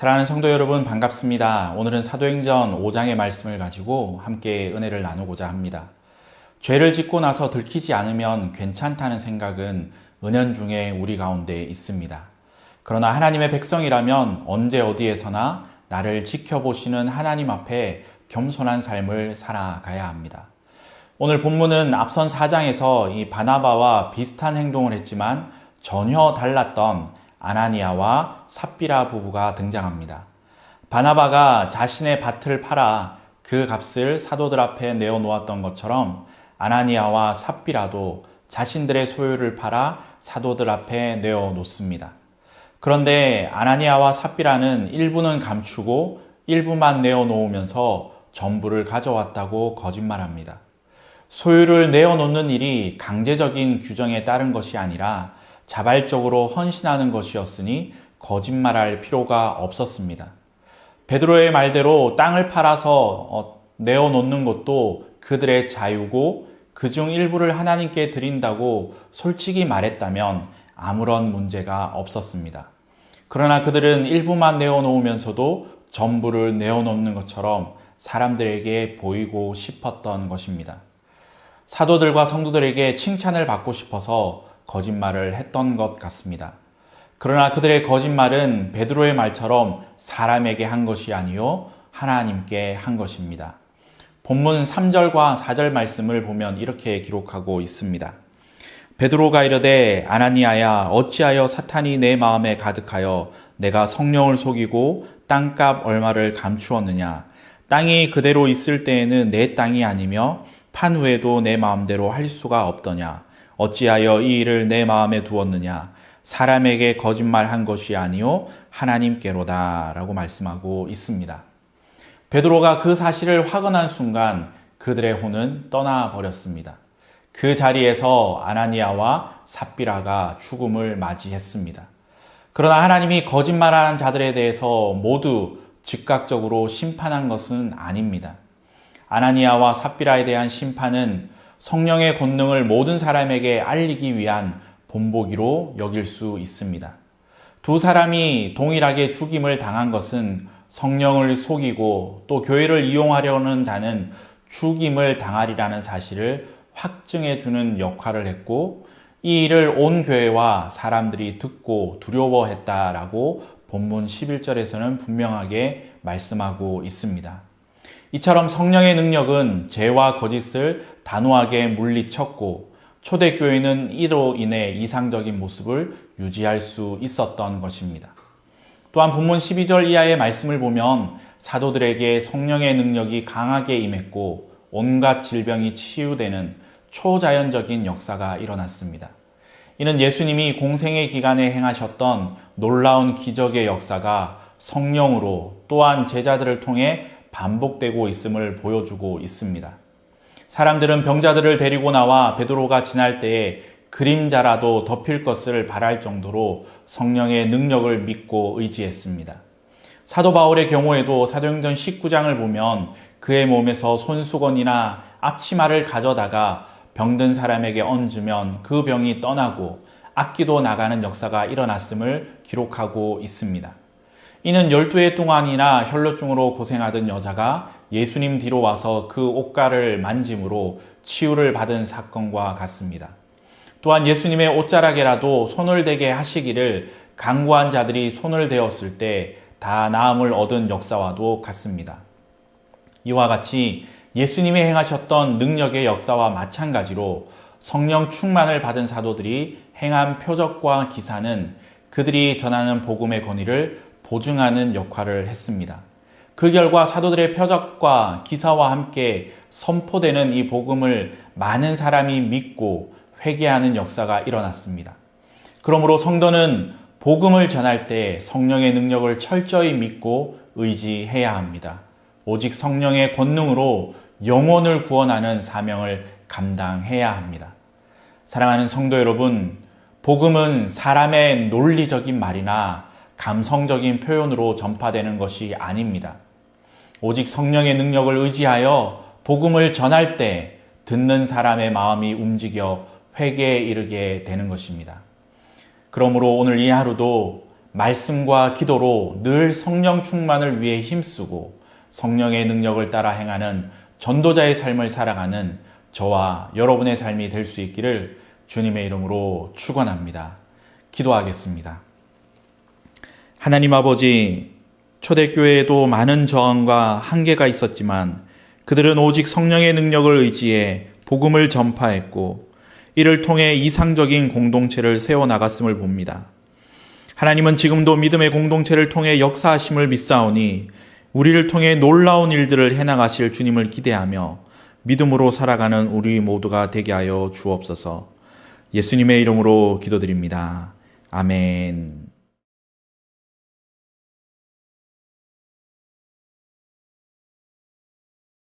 사랑하는 성도 여러분 반갑습니다. 오늘은 사도행전 5장의 말씀을 가지고 함께 은혜를 나누고자 합니다. 죄를 짓고 나서 들키지 않으면 괜찮다는 생각은 은연중에 우리 가운데 있습니다. 그러나 하나님의 백성이라면 언제 어디에서나 나를 지켜보시는 하나님 앞에 겸손한 삶을 살아가야 합니다. 오늘 본문은 앞선 4장에서 이 바나바와 비슷한 행동을 했지만 전혀 달랐던 아나니아와 삽비라 부부가 등장합니다. 바나바가 자신의 밭을 팔아 그 값을 사도들 앞에 내어놓았던 것처럼 아나니아와 삽비라도 자신들의 소유를 팔아 사도들 앞에 내어놓습니다. 그런데 아나니아와 삽비라는 일부는 감추고 일부만 내어놓으면서 전부를 가져왔다고 거짓말합니다. 소유를 내어놓는 일이 강제적인 규정에 따른 것이 아니라 자발적으로 헌신하는 것이었으니 거짓말할 필요가 없었습니다. 베드로의 말대로 땅을 팔아서 어, 내어놓는 것도 그들의 자유고 그 중 일부를 하나님께 드린다고 솔직히 말했다면 아무런 문제가 없었습니다. 그러나 그들은 일부만 내어놓으면서도 전부를 내어놓는 것처럼 사람들에게 보이고 싶었던 것입니다. 사도들과 성도들에게 칭찬을 받고 싶어서 거짓말을 했던 것 같습니다. 그러나 그들의 거짓말은 베드로의 말처럼 사람에게 한 것이 아니요 하나님께 한 것입니다. 본문 3절과 4절 말씀을 보면 이렇게 기록하고 있습니다. 베드로가 이르되 아나니아야 어찌하여 사탄이 내 마음에 가득하여 내가 성령을 속이고 땅값 얼마를 감추었느냐 땅이 그대로 있을 때에는 내 땅이 아니며 판 후에도 내 마음대로 할 수가 없더냐 어찌하여 이 일을 내 마음에 두었느냐 사람에게 거짓말한 것이 아니요 하나님께로다 라고 말씀하고 있습니다. 베드로가 그 사실을 확언한 순간 그들의 혼은 떠나 버렸습니다. 그 자리에서 아나니아와 삽비라가 죽음을 맞이했습니다. 그러나 하나님이 거짓말하는 자들에 대해서 모두 즉각적으로 심판한 것은 아닙니다. 아나니아와 삽비라에 대한 심판은 성령의 권능을 모든 사람에게 알리기 위한 본보기로 여길 수 있습니다. 두 사람이 동일하게 죽임을 당한 것은 성령을 속이고 또 교회를 이용하려는 자는 죽임을 당하리라는 사실을 확증해 주는 역할을 했고 이 일을 온 교회와 사람들이 듣고 두려워했다라고 본문 11절에서는 분명하게 말씀하고 있습니다. 이처럼 성령의 능력은 죄와 거짓을 단호하게 물리쳤고 초대교회는 이로 인해 이상적인 모습을 유지할 수 있었던 것입니다. 또한 본문 12절 이하의 말씀을 보면 사도들에게 성령의 능력이 강하게 임했고 온갖 질병이 치유되는 초자연적인 역사가 일어났습니다. 이는 예수님이 공생의 기간에 행하셨던 놀라운 기적의 역사가 성령으로 또한 제자들을 통해 반복되고 있음을 보여주고 있습니다. 사람들은 병자들을 데리고 나와 베드로가 지날 때에 그림자라도 덮일 것을 바랄 정도로 성령의 능력을 믿고 의지했습니다. 사도 바울의 경우에도 사도행전 19장을 보면 그의 몸에서 손수건이나 앞치마를 가져다가 병든 사람에게 얹으면 그 병이 떠나고 악기도 나가는 역사가 일어났음을 기록하고 있습니다. 이는 12해 동안이나 혈루증으로 고생하던 여자가 예수님 뒤로 와서 그 옷가를 만짐으로 치유를 받은 사건과 같습니다. 또한 예수님의 옷자락에라도 손을 대게 하시기를 강구한 자들이 손을 대었을 때 다 나음을 얻은 역사와도 같습니다. 이와 같이 예수님이 행하셨던 능력의 역사와 마찬가지로 성령 충만을 받은 사도들이 행한 표적과 기사는 그들이 전하는 복음의 권위를 보증하는 역할을 했습니다. 그 결과 사도들의 표적과 기사와 함께 선포되는 이 복음을 많은 사람이 믿고 회개하는 역사가 일어났습니다. 그러므로 성도는 복음을 전할 때 성령의 능력을 철저히 믿고 의지해야 합니다. 오직 성령의 권능으로 영혼을 구원하는 사명을 감당해야 합니다. 사랑하는 성도 여러분, 복음은 사람의 논리적인 말이나 감성적인 표현으로 전파되는 것이 아닙니다. 오직 성령의 능력을 의지하여 복음을 전할 때 듣는 사람의 마음이 움직여 회개에 이르게 되는 것입니다. 그러므로 오늘 이 하루도 말씀과 기도로 늘 성령 충만을 위해 힘쓰고 성령의 능력을 따라 행하는 전도자의 삶을 살아가는 저와 여러분의 삶이 될 수 있기를 주님의 이름으로 축원합니다. 기도하겠습니다. 하나님 아버지, 초대교회에도 많은 저항과 한계가 있었지만 그들은 오직 성령의 능력을 의지해 복음을 전파했고 이를 통해 이상적인 공동체를 세워 나갔음을 봅니다. 하나님은 지금도 믿음의 공동체를 통해 역사하심을 믿사오니 우리를 통해 놀라운 일들을 해나가실 주님을 기대하며 믿음으로 살아가는 우리 모두가 되게 하여 주옵소서. 예수님의 이름으로 기도드립니다. 아멘.